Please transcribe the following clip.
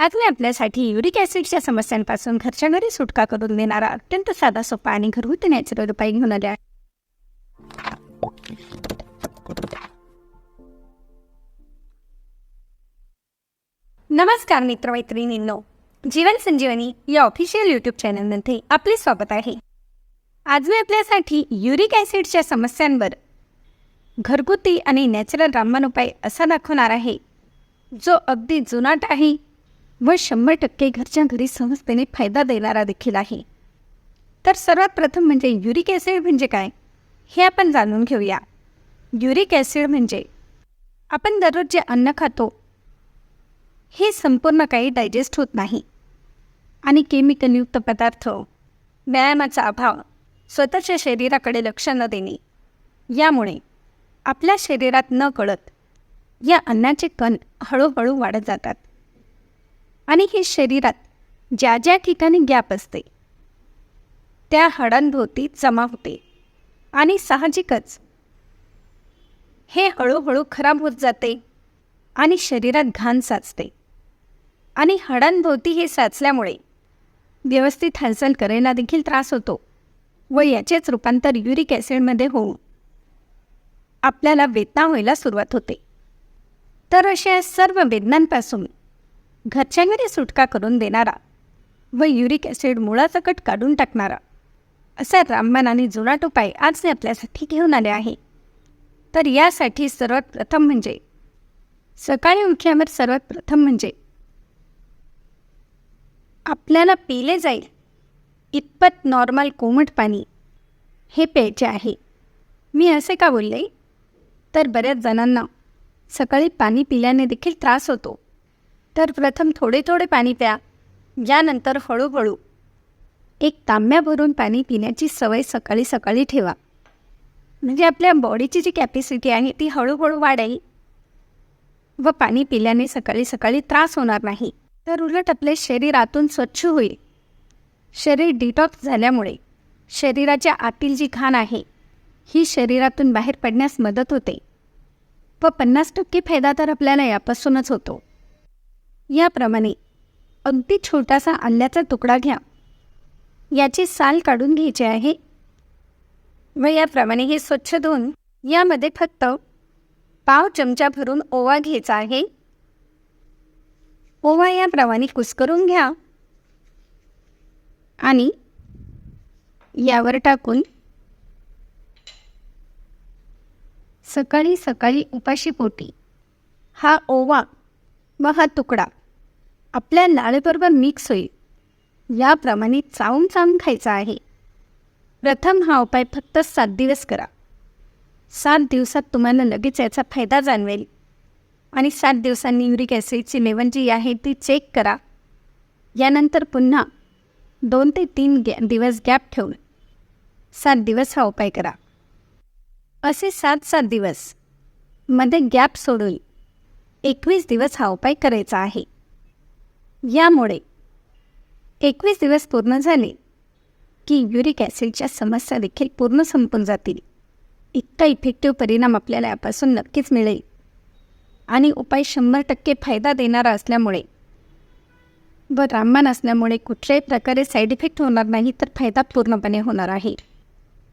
आज मी आपल्यासाठी युरिक ॲसिडच्या समस्यांपासून घरच्या घरी सुटका करून देणारा अत्यंत साधा सोपा आणि घरगुती नॅचरल उपाय घेऊन आले आहे. नमस्कार मित्रमैत्रिणींनो. जीवन संजीवनी या ऑफिशियल यूट्यूब चॅनलमध्ये आपले स्वागत आहे. आज मी आपल्यासाठी युरिक ॲसिडच्या समस्यांवर घरगुती आणि नॅचरल रामबाण उपाय असा दाखवणार आहे जो अगदी जुनाट आहे व शंभर टक्के घरच्या घरी सहजतेने फायदा देणारा देखील आहे. तर सर्वात प्रथम म्हणजे युरिक ॲसिड म्हणजे काय? हे आपण जाणून घेऊया. युरिक ॲसिड म्हणजे आपण दररोज जे अन्न खातो हे संपूर्ण काही डायजेस्ट होत नाही. आणि केमिकलयुक्त पदार्थ व्यायामाचा अभाव स्वतःच्या शरीराकडे लक्ष न देणे यामुळे आपल्या शरीरात न कळत या अन्नाचे कण हळूहळू वाढत जातात. आणि हे शरीरात ज्या ज्या ठिकाणी गॅप असते त्या हडणभोवती जमा होते. आणि साहजिकच हे हळूहळू खराब होत जाते आणि शरीरात घाण साचते. आणि हडणभोवती हे साचल्यामुळे व्यवस्थित हालचाल करायला देखील त्रास होतो व याचेच रूपांतर युरिक ॲसिडमध्ये होऊन आपल्याला वेदना व्हायला सुरुवात होते. तर अशा सर्व वेदनांपासून घरच्या घरी सुटका करून देणारा व युरिक ॲसिड मुळासकट काढून टाकणारा असा रामबाण आणि जुनाट आज मी आपल्यासाठी घेऊन आले आहे. तर यासाठी सर्वात प्रथम म्हणजे सकाळी उठल्यावर सर्वात प्रथम म्हणजे आपल्याला पिले जाईल. इतपत नॉर्मल कोमट पाणी हे प्यायचे आहे. मी असे का बोलले? तर बऱ्याच जणांना सकाळी पाणी पिल्याने देखील त्रास होतो. तर प्रथम थोडे थोडे पाणी प्या. यानंतर हळूहळू. एक तांब्या भरून पाणी पिण्याची सवय सकाळी सकाळी ठेवा. म्हणजे आपल्या बॉडीची जी कॅपॅसिटी आहे ती हळूहळू वाढेल. व पाणी पिल्याने सकाळी सकाळी त्रास होणार नाही. तर उलट आपले शरीर आतून स्वच्छ होईल. शरीर डिटॉक्स झाल्यामुळे शरीराच्या आतील जी घाण आहे ही शरीरातून बाहेर पडण्यास मदत होते. व पन्नास टक्के फायदा तर आपल्याला यापासूनच होतो. याप्रमाणे अगदी छोटासा आल्याचा तुकडा घ्या. याची साल काढून घ्यायची आहे. व याप्रमाणे हे स्वच्छ धुवून यामध्ये फक्त पाव चमचा भरून ओवा घ्यायचा आहे. ओवा याप्रमाणे कुस्करून घ्या. आणि यावर टाकून सकाळी सकाळी उपाशीपोटी हा ओवा मग हा तुकडा. आपल्या लाळेबरोबर मिक्स होईल. याप्रमाणे चावून चावून खायचा आहे. प्रथम हा उपाय फक्त सात दिवस करा. सात दिवसात तुम्हाला लगेच याचा फायदा जाणवेल. आणि सात दिवसांनी युरिक ॲसिडची लेवल जी आहे ती चेक करा. यानंतर पुन्हा दोन ते तीन गॅ दिवस गॅप ठेवून सात दिवस हा उपाय करा. असे सात सात दिवस. मध्ये गॅप सोडून एकवीस दिवस हा उपाय करायचा आहे. यामुळे एकवीस दिवस पूर्ण झाले की युरिक ॲसिडच्या समस्या देखील पूर्ण संपून जातील. इतका इफेक्टिव्ह परिणाम आपल्याला यापासून नक्कीच मिळेल. आणि उपाय शंभर टक्के फायदा देणारा असल्यामुळे व रामबाण असल्यामुळे कुठल्याही प्रकारे साईड इफेक्ट होणार नाही तर फायदा पूर्णपणे होणार आहे.